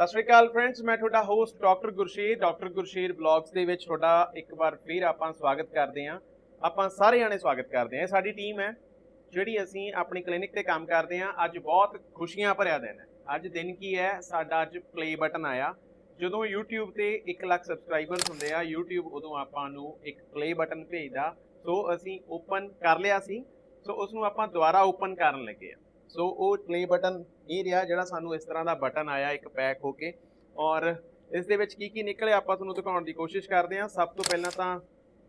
ਸਤਿ ਸ਼੍ਰੀ ਅਕਾਲ ਫਰੈਂਡਸ ਮੈਂ ਤੁਹਾਡਾ host doctor Gursher. Doctor Gursher blogs ਦੇ ਵਿੱਚ ਤੁਹਾਡਾ ਇੱਕ ਵਾਰ ਫਿਰ ਆਪਾਂ ਸਵਾਗਤ ਕਰਦੇ ਹਾਂ। ਆਪਾਂ ਸਾਰਿਆਂ ਨੇ ਸਵਾਗਤ ਕਰਦੇ ਹਾਂ। ਇਹ ਸਾਡੀ ਟੀਮ ਹੈ, ਜਿਹੜੀ ਅਸੀਂ ਆਪਣੀ ਕਲੀਨਿਕ ਤੇ ਕੰਮ ਕਰਦੇ ਹਾਂ। ਅੱਜ ਬਹੁਤ ਖੁਸ਼ੀਆਂ ਭਰਿਆ ਦਿਨ ਹੈ। ਅੱਜ ਦਿਨ ਕੀ ਹੈ? ਸਾਡਾ ਅੱਜ ਪਲੇ ਬਟਨ ਆਇਆ। ਜਦੋਂ YouTube ਤੇ 1 ਲੱਖ ਸਬਸਕ੍ਰਾਈਬਰਸ ਹੁੰਦੇ ਆ, YouTube ਉਦੋਂ ਆਪਾਂ ਨੂੰ ਇੱਕ ਪਲੇ ਬਟਨ ਭੇਜਦਾ। ਸੋ ਅਸੀਂ ਓਪਨ ਕਰ ਲਿਆ ਸੀ। ਸੋ ਉਸ ਨੂੰ ਆਪਾਂ ਦੁਬਾਰਾ ਓਪਨ ਕਰਨ ਲੱਗੇ ਆ ਸੋ ਉਹ ਪਲੇ ਬਟਨ ਇਹ ਰਿਹਾ ਜਿਹੜਾ ਸਾਨੂੰ ਇਸ ਤਰ੍ਹਾਂ ਦਾ ਬਟਨ ਆਇਆ, ਇੱਕ ਪੈਕ ਹੋ ਕੇ। ਔਰ ਇਸ ਦੇ ਵਿੱਚ ਕੀ ਕੀ ਨਿਕਲਿਆ, ਆਪਾਂ ਤੁਹਾਨੂੰ ਦਿਖਾਉਣ ਦੀ ਕੋਸ਼ਿਸ਼ ਕਰਦੇ ਹਾਂ। ਸਭ ਤੋਂ ਪਹਿਲਾਂ ਤਾਂ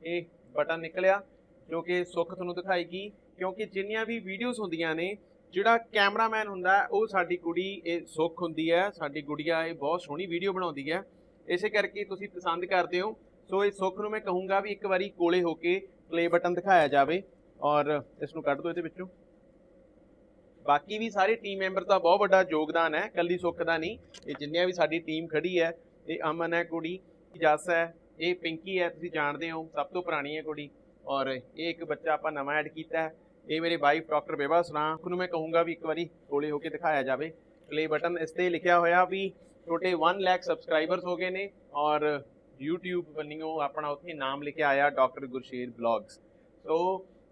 ਇਹ ਬਟਨ ਨਿਕਲਿਆ, ਜੋ ਕਿ ਸੁੱਖ ਤੁਹਾਨੂੰ ਦਿਖਾਏਗੀ। ਕਿਉਂਕਿ ਜਿੰਨੀਆਂ ਵੀ ਵੀਡੀਓਜ਼ ਹੁੰਦੀਆਂ ਨੇ, ਜਿਹੜਾ ਕੈਮਰਾਮੈਨ ਹੁੰਦਾ, ਉਹ ਸਾਡੀ ਕੁੜੀ, ਇਹ ਸੁੱਖ ਹੁੰਦੀ ਹੈ। ਸਾਡੀ ਗੁੜੀਆ ਇਹ ਬਹੁਤ ਸੋਹਣੀ ਵੀਡੀਓ ਬਣਾਉਂਦੀ ਹੈ। ਇਸੇ ਕਰਕੇ ਤੁਸੀਂ ਪਸੰਦ ਕਰਦੇ ਹੋ। ਸੋ ਇਹ ਸੁੱਖ ਨੂੰ ਮੈਂ ਕਹੂੰਗਾ ਵੀ ਇੱਕ ਵਾਰੀ ਕੋਲੇ ਹੋ ਕੇ ਪਲੇ ਬਟਨ ਦਿਖਾਇਆ ਜਾਵੇ। ਔਰ ਇਸ ਨੂੰ ਕੱਢ ਦਿਓ ਇਹਦੇ ਵਿੱਚੋਂ। ਬਾਕੀ ਵੀ ਸਾਰੇ ਟੀਮ ਮੈਂਬਰ ਦਾ ਬਹੁਤ ਵੱਡਾ ਯੋਗਦਾਨ ਹੈ ਕੱਲੀ ਸੁੱਖ ਦਾ ਨਹੀਂ। ਇਹ ਜਿੰਨੀਆਂ ਵੀ ਸਾਡੀ ਟੀਮ ਖੜੀ ਹੈ, ਇਹ ਅਮਨ ਹੈ ਕੁੜੀ ਜਸ ਹੈ, ਇਹ ਪਿੰਕੀ ਹੈ, ਤੁਸੀਂ ਜਾਣਦੇ ਹੋ, ਸਭ ਤੋਂ ਪੁਰਾਣੀ ਹੈ ਕੁੜੀ। ਔਰ ਇਹ ਇੱਕ ਬੱਚਾ ਆਪਾਂ ਨਵਾਂ ਐਡ ਕੀਤਾ ਹੈ। ਇਹ ਮੇਰੇ ਵਾਈਫ ਡਾਕਟਰ ਬੇਬਾ ਸੁਨਾ ਨੂੰ ਮੈਂ ਕਹੂੰਗਾ ਵੀ ਇੱਕ ਵਾਰੀ ਕੋਲੇ ਹੋ ਕੇ ਦਿਖਾਇਆ ਜਾਵੇ। ਪਲੇ ਬਟਨ ਇਸ ਤੇ ਲਿਖਿਆ ਹੋਇਆ ਵੀ ਟੋਟੇ 1 ਲੱਖ ਸਬਸਕ੍ਰਾਈਬਰਸ ਹੋ ਗਏ ਨੇ ਔਰ YouTube ਬੰਨਿਓ ਆਪਣਾ ਉੱਥੇ ਨਾਮ ਲਿਖਿਆ ਆਇਆ ਡਾਕਟਰ ਗੁਰਸ਼ੇਰ ਬਲੌਗਸ ਸੋ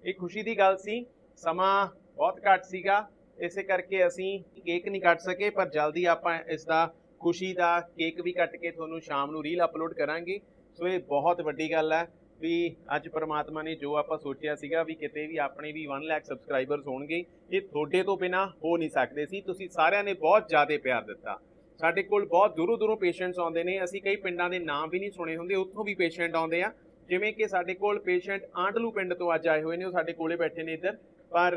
ਇਹ ਖੁਸ਼ੀ ਦੀ ਗੱਲ ਸੀ। ਸਮਾਂ ਬਹੁਤ ਘੱਟ ਸੀਗਾ। ਇਸੇ ਕਰਕੇ ਅਸੀਂ ਕੇਕ ਨਹੀਂ ਕੱਟ ਸਕੇ, ਪਰ ਜਲਦੀ ਆਪਾਂ ਇਸ ਦਾ ਖੁਸ਼ੀ ਦਾ ਕੇਕ ਵੀ ਕੱਟ ਕੇ ਤੁਹਾਨੂੰ ਸ਼ਾਮ ਨੂੰ ਰੀਲ ਅਪਲੋਡ ਕਰਾਂਗੇ। ਸੋ ਇਹ ਬਹੁਤ ਵੱਡੀ ਗੱਲ ਹੈ ਵੀ ਅੱਜ ਪਰਮਾਤਮਾ ਨੇ ਜੋ ਆਪਾਂ ਸੋਚਿਆ ਸੀਗਾ ਵੀ ਕਿਤੇ ਵੀ ਆਪਣੇ ਵੀ 1 ਲੱਖ ਸਬਸਕ੍ਰਾਈਬਰਸ ਹੋਣਗੇ, ਇਹ ਤੁਹਾਡੇ ਤੋਂ ਬਿਨਾ ਹੋ ਨਹੀਂ ਸਕਦੇ ਸੀ। ਤੁਸੀਂ ਸਾਰਿਆਂ ਨੇ ਬਹੁਤ ਜ਼ਿਆਦਾ ਪਿਆਰ ਦਿੱਤਾ। ਸਾਡੇ ਕੋਲ ਬਹੁਤ ਦੂਰੋਂ ਦੂਰੋਂ ਪੇਸ਼ੈਂਟਸ ਆਉਂਦੇ ਨੇ। ਅਸੀਂ ਕਈ ਪਿੰਡਾਂ ਦੇ ਨਾਮ ਵੀ ਨਹੀਂ ਸੁਣੇ ਹੁੰਦੇ, ਉੱਥੋਂ ਵੀ ਪੇਸ਼ੈਂਟ ਆਉਂਦੇ ਆ। ਜਿਵੇਂ ਕਿ ਸਾਡੇ ਕੋਲ ਪੇਸ਼ੈਂਟ ਆਂਡਲੂ ਪਿੰਡ ਤੋਂ ਅੱਜ ਆਏ ਹੋਏ ਨੇ, ਉਹ ਸਾਡੇ ਕੋਲੇ ਬੈਠੇ ਨੇ ਇੱਧਰ। ਪਰ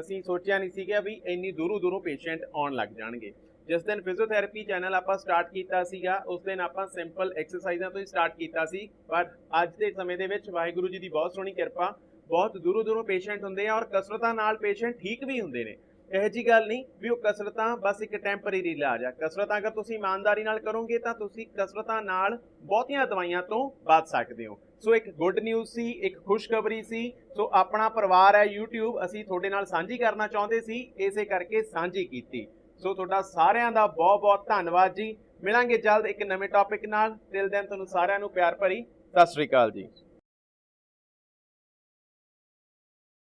ਅਸੀਂ ਸੋਚਿਆ ਨਹੀਂ ਸੀਗਾ ਵੀ ਇੰਨੀ ਦੂਰੋਂ ਦੂਰੋਂ ਪੇਸ਼ੈਂਟ ਆਉਣ ਲੱਗ ਜਾਣਗੇ। ਜਿਸ ਦਿਨ ਫਿਜ਼ੀਓਥੈਰੇਪੀ ਚੈਨਲ ਆਪਾਂ ਸਟਾਰਟ ਕੀਤਾ ਸੀਗਾ, ਉਸ ਦਿਨ ਆਪਾਂ ਸਿੰਪਲ ਐਕਸਰਸਾਈਜ਼ਾਂ ਤੋਂ ਹੀ ਸਟਾਰਟ ਕੀਤਾ ਸੀ। ਪਰ ਅੱਜ ਦੇ ਸਮੇਂ ਦੇ ਵਿੱਚ ਵਾਹਿਗੁਰੂ ਜੀ ਦੀ ਬਹੁਤ ਸੋਹਣੀ ਕਿਰਪਾ, ਬਹੁਤ ਦੂਰੋਂ ਦੂਰੋਂ ਪੇਸ਼ੈਂਟ ਹੁੰਦੇ ਆ ਔਰ ਕਸਰਤਾਂ ਨਾਲ ਪੇਸ਼ੈਂਟ ਠੀਕ ਵੀ ਹੁੰਦੇ ਨੇ। ਇਹੋ ਜੀ ਗੱਲ ਨਹੀਂ ਵੀ ਉਹ ਕਸਰਤਾਂ ਬਸ ਇੱਕ ਟੈਂਪਰੇਰੀ ਇਲਾਜ ਆ। ਕਸਰਤਾਂ ਅਗਰ ਤੁਸੀਂ ਇਮਾਨਦਾਰੀ ਨਾਲ ਕਰੋਗੇ ਤਾਂ ਤੁਸੀਂ ਕਸਰਤਾਂ ਨਾਲ ਬਹੁਤੀਆਂ ਦਵਾਈਆਂ ਤੋਂ ਬਚ ਸਕਦੇ ਹੋ। ਸੋ ਇੱਕ ਗੁੱਡ ਨਿਊਜ਼ ਸੀ, ਇੱਕ ਖੁਸ਼ਖਬਰੀ ਸੀ। ਸੋ ਆਪਣਾ ਪਰਿਵਾਰ ਹੈ YouTube, ਅਸੀਂ ਤੁਹਾਡੇ ਨਾਲ ਸਾਂਝੀ ਕਰਨਾ ਚਾਹੁੰਦੇ ਸੀ, ਇਸੇ ਕਰਕੇ ਸਾਂਝੀ ਕੀਤੀ। ਸੋ ਤੁਹਾਡਾ ਸਾਰਿਆਂ ਦਾ ਬਹੁਤ ਬਹੁਤ ਧੰਨਵਾਦ ਜੀ। ਮਿਲਾਂਗੇ ਜਲਦ ਇੱਕ ਨਵੇਂ ਟੌਪਿਕ ਨਾਲ। ਤਿਲ ਦਿਨ ਤੁਹਾਨੂੰ ਸਾਰਿਆਂ ਨੂੰ ਪਿਆਰ ਭਰੀ। ਸਤਿ ਸ੍ਰੀ ਅਕਾਲ ਜੀ।